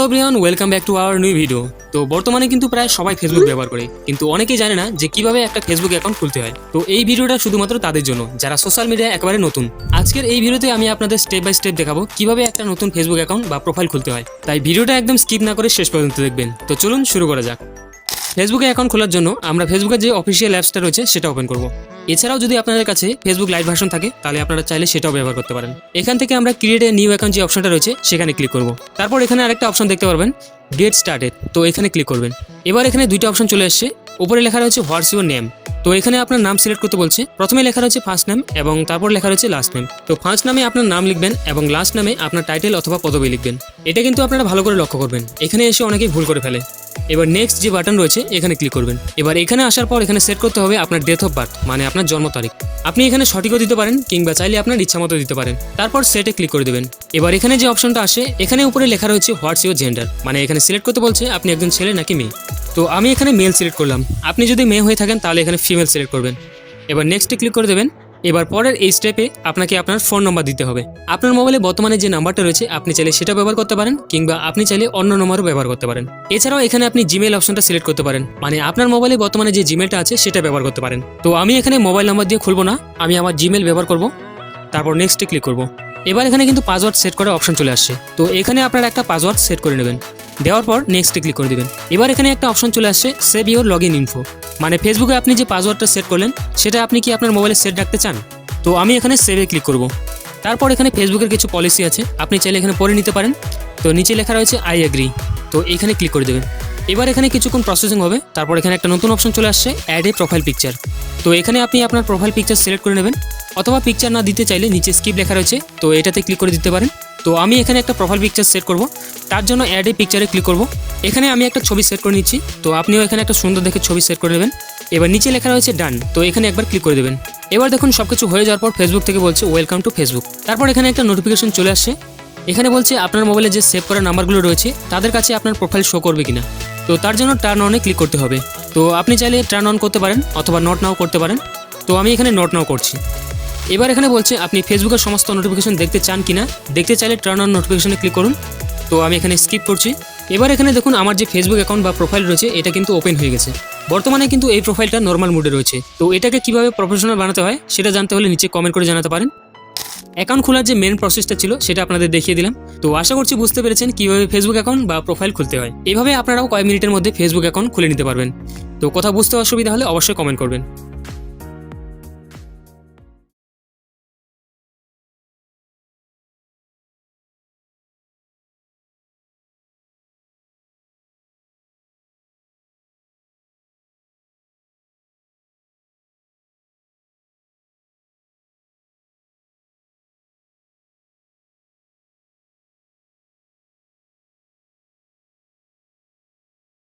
Hello Brian welcome back to our new video. তো বর্তমানে কিন্তু প্রায় সবাই ফেসবুক ব্যবহার করে, কিন্তু অনেকেই জানে না যে কীভাবে একটা ফেসবুক অ্যাকাউন্ট খুলতে হয়। তো এই ভিডিওটা শুধুমাত্র তাদের জন্য, যারা সোশ্যাল মিডিয়ায় একেবারে নতুন। আজকের এই ভিডিওতে আমি আপনাদের স্টেপ বাই স্টেপ দেখাবো কীভাবে একটা নতুন ফেসবুক অ্যাকাউন্ট বা প্রোফাইল খুলতে হয়। তাই ভিডিওটা একদম স্কিপ না করে শেষ পর্যন্ত দেখবেন। তো চলুন শুরু করা যাক। ফেসবুকে অ্যাকাউন্ট খোলার জন্য আমরা ফেসবুকের যে অফিসিয়াল অ্যাপসটা রয়েছে, সেটা ওপেন করব। এছাড়াও যদি আপনাদের কাছে ফেসবুক লাইভ ভার্সন থাকে, তাহলে আপনারা চাইলে সেটাও ব্যবহার করতে পারেন। এখান থেকে আমরা ক্রিয়েট এ নিউ অ্যাকাউন্ট যে অপশনটা রয়েছে, সেখানে ক্লিক করব। তারপর এখানে আরেকটা অপশন দেখতে পারবেন গেট স্টার্টেড তো এখানে ক্লিক করবেন। এবার এখানে দুইটা অপশন চলে আসছে। উপরে লেখা রয়েছে হোয়াটস ইউর নেম তো এখানে আপনার নাম সিলেক্ট করতে বলছে। প্রথমে লেখা রয়েছে ফার্স্ট নেম এবং তারপর লেখা রয়েছে লাস্ট নেম তো ফার্স্ট নামে আপনার নাম লিখবেন, এবং লাস্ট নামে আপনার টাইটেল অথবা পদবি লিখবেন। এটা কিন্তু আপনারা ভালো করে লক্ষ্য করবেন। এখানে এসে অনেকেই ভুল করে ফেলে। এবার নেক্সট যে বাটন রয়েছে, এখানে ক্লিক করবেন। এবার এখানে আসার পর এখানে সেট করতে হবে আপনার ডেথ অফ বার্থ মানে আপনার জন্ম তারিখ। আপনি এখানে সঠিকও দিতে পারেন, কিংবা চাইলে আপনার ইচ্ছা মতো দিতে পারেন। তারপর সেটে ক্লিক করে দেবেন। এবার এখানে যে অপশনটা আসে, এখানে উপরে লেখা রয়েছে হোয়াটস ইউর জেন্ডার মানে এখানে সিলেক্ট করতে বলছে, আপনি একজন ছেলে নাকি মেয়ে। তো আমি এখানে মেল সিলেক্ট করলাম। আপনি যদি মেয়ে হয়ে থাকেন, তাহলে এখানে ফিমেল সিলেক্ট করবেন। এবার নেক্সটে ক্লিক করে দেবেন এবার পরের এই স্টেপে আপনাকে আপনার ফোন নম্বর দিতে হবে। আপনার মোবাইলে বর্তমানে যে নাম্বারটা রয়েছে, আপনি চাইলে সেটা ব্যবহার করতে পারেন, কিংবা আপনি চাইলে অন্য নম্বরও ব্যবহার করতে পারেন। এছাড়াও এখানে আপনি জিমেল অপশনটা সিলেক্ট করতে পারেন। মানে আপনার মোবাইলে বর্তমানে যে জিমেলটা আছে, সেটা ব্যবহার করতে পারেন। তো আমি এখানে মোবাইল নাম্বার দিয়ে খুলবো না, আমি আমার জিমেল ব্যবহার করব, তারপর নেক্সটে ক্লিক করব। এবার এখানে কিন্তু পাসওয়ার্ড সেট করার অপশন চলে আসছে। তো এখানে আপনার একটা পাসওয়ার্ড সেট করে নেবেন। দেওয়ার পর নেক্সটে ক্লিক করে দেবেন। এবার এখানে একটা অপশন চলে আসছে save your log in info মানে ফেসবুকে আপনি যে পাসওয়ার্ডটা সেট করলেন, সেটা আপনি কি আপনার মোবাইলে সেট রাখতে চান? তো আমি এখানে সেভে ক্লিক করব। তারপর এখানে ফেসবুকের কিছু পলিসি আছে, আপনি চাইলে এখানে পড়ে নিতে পারেন। তো নিচে লেখা রয়েছে আই অ্যাগ্রি তো এখানে ক্লিক করে দেবেন। এবার এখানে কিছুক্ষণ প্রসেসিং হবে, তারপর এখানে একটা নতুন অপশন চলে আসছে অ্যাড এ প্রোফাইল পিকচার তো এখানে আপনি আপনার প্রোফাইল পিকচার সিলেক্ট করে নেবেন। অথবা পিকচার না দিতে চাইলে নিচে স্কিপ লেখা রয়েছে, তো এটাতে ক্লিক করে দিতে পারেন। তো আমি এখানে একটা প্রোফাইল পিকচার সেট করব, তার জন্য অ্যাড পিকচারে ক্লিক করব। এখানে আমি একটা ছবি সেট করে নিচ্ছি, তো আপনিও এখানে একটা সুন্দর দেখে ছবি সেট করে নেবেন। এবার নিচে লেখা রয়েছে ডান তো এখানে একবার ক্লিক করে দেবেন। এবার দেখুন সব কিছু হয়ে যাওয়ার পর ফেসবুক থেকে বলছে ওয়েলকাম টু ফেসবুক তারপর এখানে একটা নোটিফিকেশন চলে আসছে। এখানে বলছে, আপনার মোবাইলে যে সেভ করা নাম্বারগুলো রয়েছে, তাদের কাছে আপনার প্রোফাইল শো করবে কিনা? তো তার জন্য টার্ন অনে ক্লিক করতে হবে। তো আপনি চাইলে টার্ন অন করতে পারেন, অথবা নট নাও করতে পারেন। তো আমি এখানে নট নাও করছি। এবার এখানে বলছে, আপনি ফেসবুকের সমস্ত নোটিফিকেশন দেখতে চান কিনা? দেখতে চাইলে টার্ন অন নোটিফিকেশনে ক্লিক করুন। তো আমি এখানে স্কিপ করছি। এবার এখানে দেখুন, আমার যে ফেসবুক অ্যাকাউন্ট বা প্রোফাইল রয়েছে, এটা কিন্তু ওপেন হয়ে গেছে। বর্তমানে কিন্তু এই প্রোফাইলটা নর্মাল মুডে রয়েছে। তো এটাকে কীভাবে প্রফেশনাল বানাতে হয়, সেটা জানতে হলে নিচে কমেন্ট করে জানাতে পারেন। অ্যাকাউন্ট খোলার যে মেন প্রসেসটা ছিল, সেটা আপনাদের দেখিয়ে দিলাম। তো আশা করছি বুঝতে পেরেছেন কীভাবে ফেসবুক অ্যাকাউন্ট বা প্রোফাইল খুলতে হয়। এভাবে আপনারাও কয়েক মিনিটের মধ্যে ফেসবুক অ্যাকাউন্ট খুলে নিতে পারবেন। তো কথা বুঝতে অসুবিধা হলে অবশ্যই কমেন্ট করবেন।